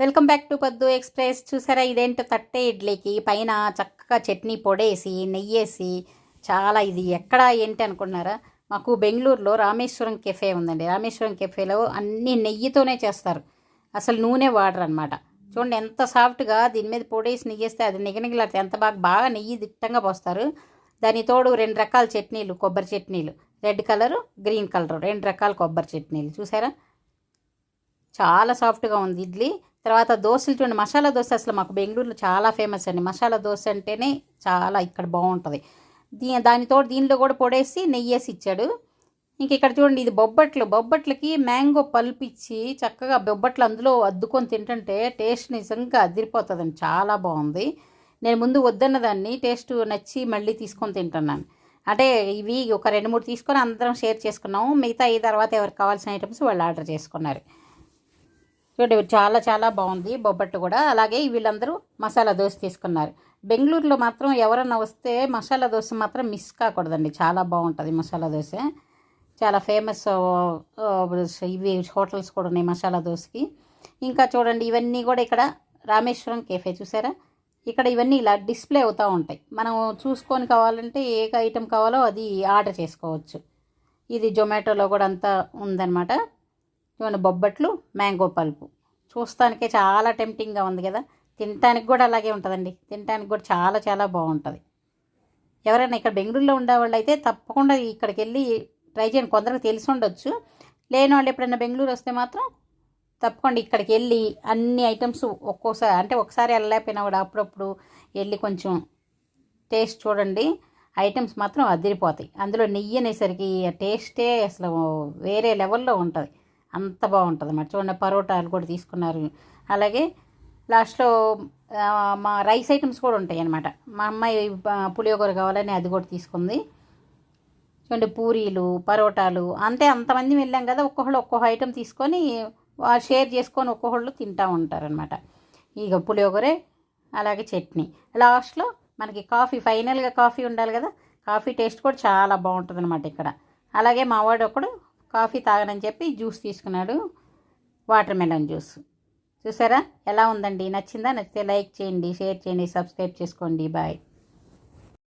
Welcome back to Paddu express. చూసారా ఇదేంటో తట్టే ఇడ్లీకి. పైన చక్కగా చట్నీ పొడేసి నెయ్యేసి చాలా ఇది ఎక్కడ ఏంటి అనుకున్నారా? మాకు బెంగళూరులో రామేశ్వరం కెఫే ఉందండి. రామేశ్వరం కెఫేలో అన్ని నెయ్యితోనే చేస్తారు. అసలు నూనె వాడరు అనమాట చూడండి ఎంత సాఫ్ట్గా దీని మీద పొడేసి నెయ్యేస్తే అది నిగనిగలాడితే ఎంత బాగా బాగా నెయ్యి దిట్టంగా పోస్తారు. దాని తోడు రెండు రకాల చట్నీలు కొబ్బరి చట్నీలు. Red colour green colour. రెండు రకాల కొబ్బరి చట్నీలు. చూసారా? చాలా సాఫ్ట్గా ఉంది ఇడ్లీ. తర్వాత దోశలు చూడండి మసాలా దోశ అసలు మాకు బెంగళూరులో చాలా ఫేమస్ అండి. మసాలా దోశ అంటేనే చాలా ఇక్కడ బాగుంటుంది. దీ దానితో దీనిలో కూడా పొడేసి వేసి ఇచ్చాడు. ఇంక ఇక్కడ చూడండి ఇది బొబ్బట్లు. బొబ్బట్లకి మ్యాంగో పల్ప్ ఇచ్చి చక్కగా బొబ్బట్లు అందులో అద్దుకొని తింటుంటే టేస్ట్ నిజంగా అదిరిపోతుందండి. చాలా బాగుంది. నేను ముందు వద్దన్న దాన్ని టేస్ట్ నచ్చి మళ్ళీ తీసుకొని తింటున్నాను. అంటే ఇవి ఒక రెండు మూడు తీసుకొని అందరం షేర్ చేసుకున్నాము. మిగతా ఈ తర్వాత ఎవరికి కావాల్సిన ఐటమ్స్ వాళ్ళు ఆర్డర్ చేసుకున్నారు. చూడండి చాలా చాలా బాగుంది బొబ్బట్టు కూడా. అలాగే వీళ్ళందరూ మసాలా దోశ తీసుకున్నారు. బెంగళూరులో మాత్రం ఎవరన్నా వస్తే మసాలా దోశ మాత్రం మిస్ కాకూడదండి. చాలా బాగుంటుంది మసాలా దోశ. చాలా ఫేమస్ ఇవి హోటల్స్ కూడా ఉన్నాయి మసాలా దోశకి. ఇంకా చూడండి ఇవన్నీ కూడా ఇక్కడ రామేశ్వరం కేఫే చూసారా? ఇక్కడ ఇవన్నీ ఇలా డిస్ప్లే అవుతూ ఉంటాయి. మనం చూసుకొని కావాలంటే ఏ ఐటెం కావాలో అది ఆర్డర్ చేసుకోవచ్చు. ఇది జొమాటోలో కూడా అంతా ఉందన్నమాట. ఏమైనా బొబ్బట్లు మ్యాంగో పల్పు. చూస్తానికే చాలా టెంప్టింగ్గా ఉంది కదా. తినటానికి కూడా అలాగే ఉంటుందండి. తినటానికి కూడా చాలా చాలా బాగుంటుంది. ఎవరైనా ఇక్కడ బెంగళూరులో ఉండేవాళ్ళు అయితే తప్పకుండా ఇక్కడికి వెళ్ళి ట్రై చేయండి. కొందరికి తెలిసి ఉండొచ్చు. లేని వాళ్ళు ఎప్పుడైనా బెంగళూరు వస్తే మాత్రం తప్పకుండా ఇక్కడికి వెళ్ళి అన్ని ఐటమ్స్ ఒక్కోసారి అంటే ఒకసారి వెళ్ళలేకపోయినా కూడా అప్పుడప్పుడు వెళ్ళి కొంచెం టేస్ట్ చూడండి. ఐటమ్స్ మాత్రం అదిరిపోతాయి. అందులో నెయ్యి అనేసరికి ఆ టేస్టే అసలు వేరే లెవెల్లో ఉంటుంది. అంత బాగుంటుంది అన్నమాట చూడండి పరోటాలు కూడా తీసుకున్నారు. అలాగే లాస్ట్లో మా రైస్ ఐటమ్స్ కూడా ఉంటాయి అన్నమాట మా అమ్మాయి ఆ, పులిహోర కావాలని అది కూడా తీసుకుంది. చూడండి పూరీలు పరోటాలు అంటే అంతమంది వెళ్ళాం కదా ఒక్కొక్కళ్ళు ఒక్కొక్క ఐటెం తీసుకొని షేర్ చేసుకొని ఒక్కొక్కళ్ళు తింటూ ఉంటారనమాట ఇక పులియోగరే అలాగే చట్నీ. లాస్ట్లో మనకి కాఫీ ఫైనల్గా కాఫీ ఉండాలి కదా కాఫీ టేస్ట్ కూడా చాలా బాగుంటుంది అనమాట ఇక్కడ. అలాగే మా వాడు ఒకడు కాఫీ తాగనని చెప్పి జ్యూస్ తీసుకున్నాడు వాటర్ మెలన్ జ్యూస్. చూసారా? ఎలా ఉందండి? నచ్చిందా? నచ్చితే లైక్ చేయండి షేర్ చేయండి సబ్స్క్రైబ్ చేసుకోండి. బాయ్.